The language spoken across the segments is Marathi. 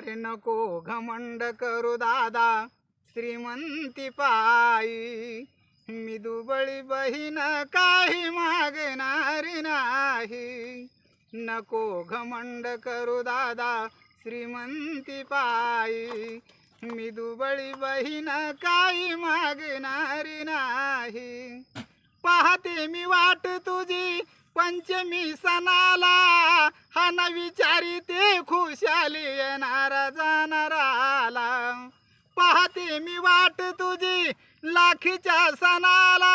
अरे नको घमंड करू दादा. श्रीमंती पायी मी दुबळी बहीण काही मागणारी नाही. नको घमंड करू दादा श्रीमंती पायी मी दुबळी बहीण काही मागणारी नाही. पाहते मी वाट तुझी पंचमी सणाला हा न विचारी ते खुशाली येणारा जाणाराला. पाहते मी वाट तुझी लाखीच्या सणाला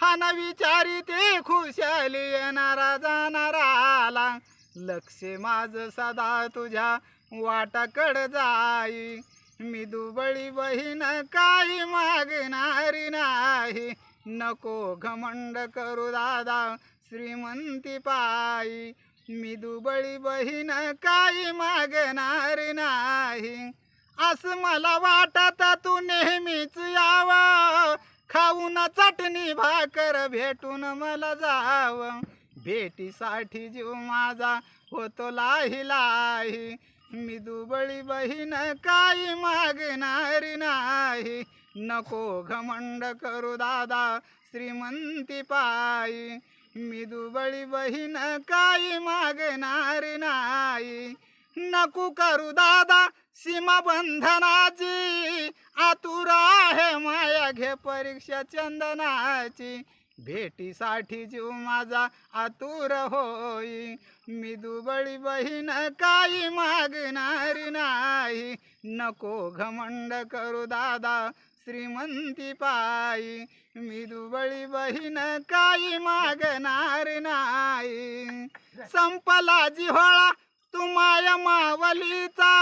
हा न विचारी ते खुशाली येणारा जाणाराला. लक्ष माझ सदा तुझ्या वाटाकड जाई मी दुबळी बहीण काही मागणारी नाही. नको घमंड करू दादा श्रीमंती पायी मी दुबळी बहीण काही मागणारी नाही. असं मला वाटत तू नेहमीच यावं. खाऊन चटणी भाकर भेटून मला जावं. भेटीसाठी जीव माझा होतो लाही लाही मी दुबळी बहीण काही मागणारी नाही. नको घमंड करू दादा श्रीमंती पायी मी दुबळी बहीण काही मागणारी नाही. नको करू दादा सीमा बंधनाची आतुर आहे माया घे परीक्षा चंदनाची. भेटीसाठी जीव माझा आतुर होई. मी दुबळी बहीण काही मागणारी नाही. नको घमंड करू दादा श्रीमंती पायी मी दुबळी बहीण काही मागणार नाही. संपला जिव्हाळा तुम्हाय मावलीचा.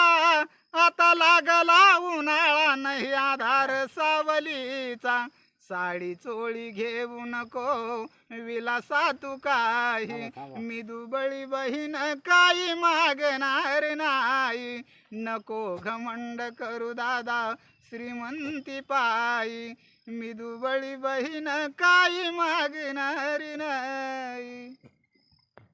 आता लागला उन्हाळा नाही आधार सावलीचा. साडी चोळी घेऊ नको विलासा तू काही. मी दुबळी बहीण काही मागणार नाही. नको घमंड करू दादा श्रीमंती पायी मी दुबळी बहीण काही मागणारी नाही.